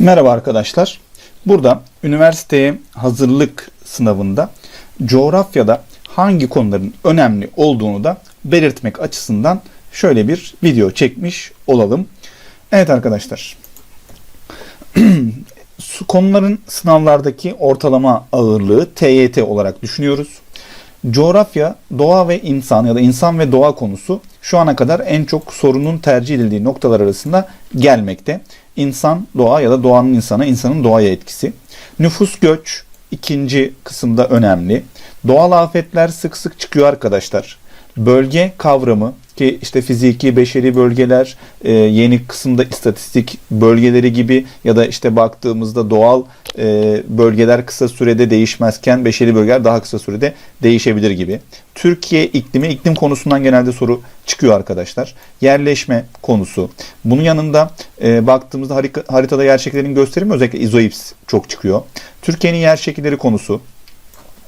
Merhaba arkadaşlar. Burada üniversiteye hazırlık sınavında coğrafyada hangi konuların önemli olduğunu da belirtmek açısından şöyle bir video çekmiş olalım. Evet arkadaşlar. Konuların sınavlardaki ortalama ağırlığı TYT olarak düşünüyoruz. Coğrafya, doğa ve insan ya da insan ve doğa konusu şu ana kadar en çok sorunun tercih edildiği noktalar arasında gelmekte. İnsan, doğa ya da doğanın insana, insanın doğaya etkisi. Nüfus göç ikinci kısımda önemli. Doğal afetler sık sık çıkıyor arkadaşlar. Bölge kavramı ki işte fiziki, beşeri bölgeler, e, yeni kısımda istatistik bölgeleri gibi ya da işte baktığımızda doğal e, bölgeler kısa sürede değişmezken beşeri bölgeler daha kısa sürede değişebilir gibi. Türkiye iklimi, iklim konusundan genelde soru çıkıyor arkadaşlar. Yerleşme konusu. Bunun yanında e, baktığımızda haritada yer şekillerinin gösterimi özellikle izoips çok çıkıyor. Türkiye'nin yer şekilleri konusu.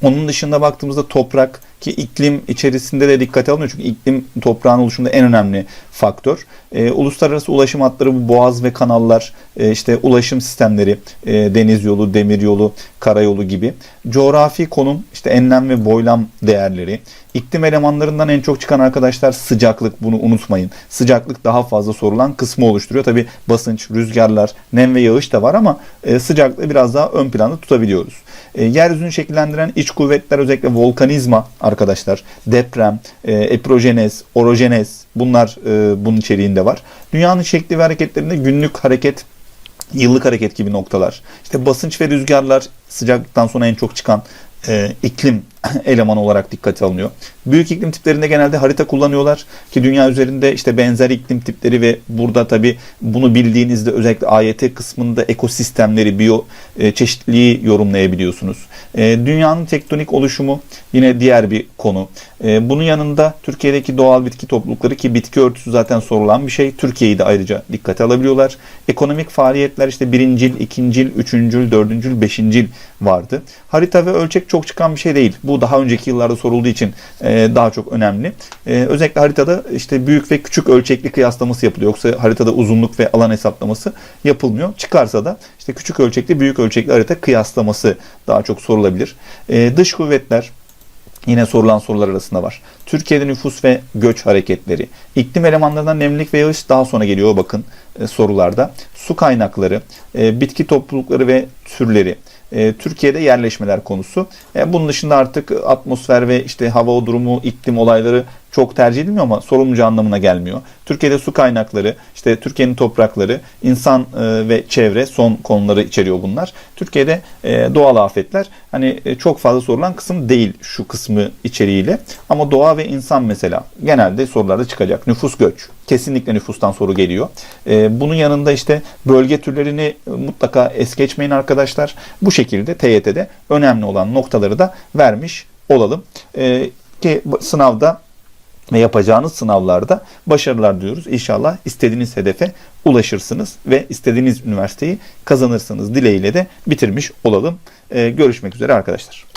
Onun dışında baktığımızda toprak ki iklim içerisinde de dikkate alınıyor. Çünkü iklim toprağın oluşumunda en önemli faktör. Ee, uluslararası ulaşım hatları bu boğaz ve kanallar, e, işte ulaşım sistemleri, e, deniz yolu, demir yolu, karayolu gibi. Coğrafi konum, işte enlem ve boylam değerleri. İklim elemanlarından en çok çıkan arkadaşlar sıcaklık bunu unutmayın. Sıcaklık daha fazla sorulan kısmı oluşturuyor. Tabi basınç, rüzgarlar, nem ve yağış da var ama e, sıcaklığı biraz daha ön planda tutabiliyoruz. E, yeryüzünü şekillendiren iç kuvvetler özellikle volkanizma arkadaşlar, deprem, e, epirojenez, orojenez bunlar e, bunun içeriğinde var. Dünyanın şekli ve hareketlerinde günlük hareket yıllık hareket gibi noktalar. İşte basınç ve rüzgarlar sıcaklıktan sonra en çok çıkan e, iklim elemanı olarak dikkate alınıyor. Büyük iklim tiplerinde genelde harita kullanıyorlar ki dünya üzerinde işte benzer iklim tipleri ve burada tabi bunu bildiğinizde özellikle AYT kısmında ekosistemleri, biyo e, çeşitliliği yorumlayabiliyorsunuz. E, dünyanın tektonik oluşumu yine diğer bir konu. E, bunun yanında Türkiye'deki doğal bitki toplulukları ki bitki örtüsü zaten sorulan bir şey. Türkiye'yi de ayrıca dikkate alabiliyorlar. Ekonomik faaliyetler işte birincil, ikincil, üçüncül, dördüncül, beşincil vardı. Harita ve ölçek çok çıkan bir şey değil. Bu daha önceki yıllarda sorulduğu için e, daha çok önemli. E, özellikle haritada işte büyük ve küçük ölçekli kıyaslaması yapılıyor. Yoksa haritada uzunluk ve alan hesaplaması yapılmıyor. Çıkarsa da işte küçük ölçekli büyük ölçekli harita kıyaslaması daha çok sorulabilir. E, dış kuvvetler Yine sorulan sorular arasında var. Türkiye'de nüfus ve göç hareketleri. İklim elemanlarından nemlilik ve yağış daha sonra geliyor bakın e, sorularda. Su kaynakları, e, bitki toplulukları ve türleri. E, Türkiye'de yerleşmeler konusu. E, bunun dışında artık atmosfer ve işte hava durumu, iklim olayları çok tercih edilmiyor ama sorumlucu anlamına gelmiyor. Türkiye'de su kaynakları, işte Türkiye'nin toprakları, insan e, ve çevre son konuları içeriyor bunlar. Türkiye'de e, doğal afetler hani e, çok fazla sorulan kısım değil şu kısmı içeriğiyle. Ama doğa ve insan mesela genelde sorularda çıkacak. Nüfus göç. Kesinlikle nüfustan soru geliyor. Bunun yanında işte bölge türlerini mutlaka es geçmeyin arkadaşlar. Bu şekilde TYT'de önemli olan noktaları da vermiş olalım. Ki sınavda ve yapacağınız sınavlarda başarılar diyoruz. İnşallah istediğiniz hedefe ulaşırsınız ve istediğiniz üniversiteyi kazanırsınız dileğiyle de bitirmiş olalım. Ee, görüşmek üzere arkadaşlar.